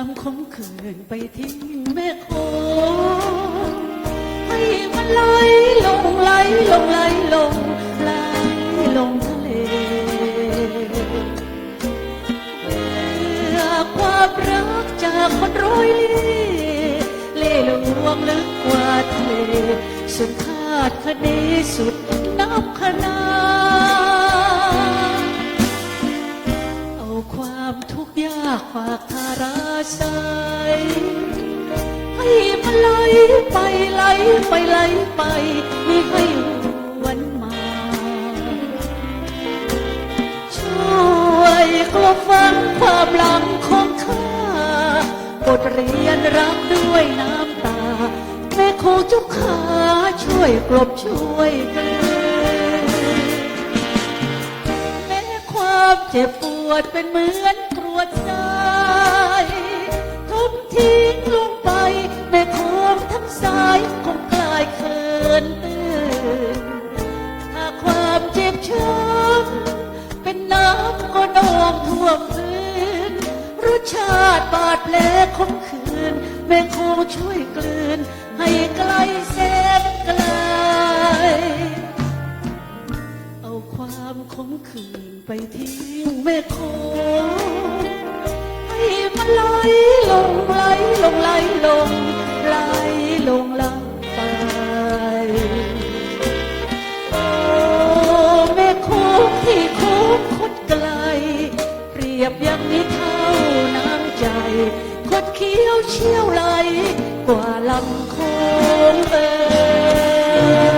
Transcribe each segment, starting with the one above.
คืนไปทิ้งแม่คงให้มันไหลลงไหลลงไหลลงไหลลงทะเลเมื่อความรักจากคนร้อยเล่เล่ห์ลวงลึกกว่าทะเลสุดคาดคะเนสุดนับ ให้มันไหลไปไหลไปไหลไปไม่ให้หวนมา ช่วยกลบฟังความหลังของข้าบทเรียนรักด้วยน้ำตา แม่คงจุกขาช่วยกลบช่วยกันแม้ความเจ็บปวดเป็นเหมือนกรวดใจ ทิ้งลงไปแม่คงทั้งสายคงกลายเขินตื่นถ้าความเจ็บช้ำเป็นน้ำก็นองท่วมพื้นรสชาติบาดแผลคมคืน แม่คงช่วยกลืน ให้ไกลแสนไกล เอาความขมขืนไปทิ้งแม่คง ไหลลงไหลลงลังไปโอ้แม่โคงที่โค้งคดไกล เปรียบยังมีเท่าน้ำใจ คดเคี้ยวเชี่ยวไหลกว่าลำโค้งเอ่ย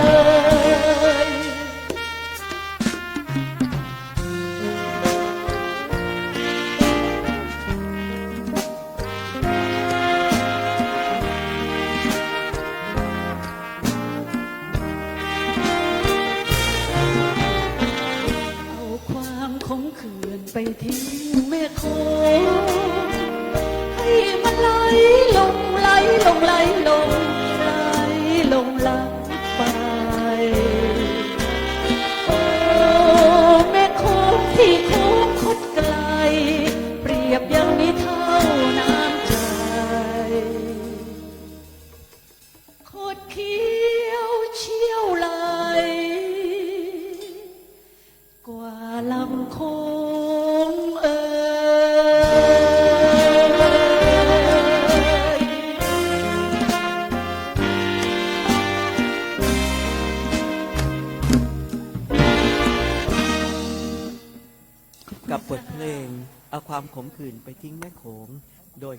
ความขมขื่อนไปทิ้งแม่คงให้มันไหล กับบทเพลง เอาความขมขื่นไปทิ้งแม่โขงโดย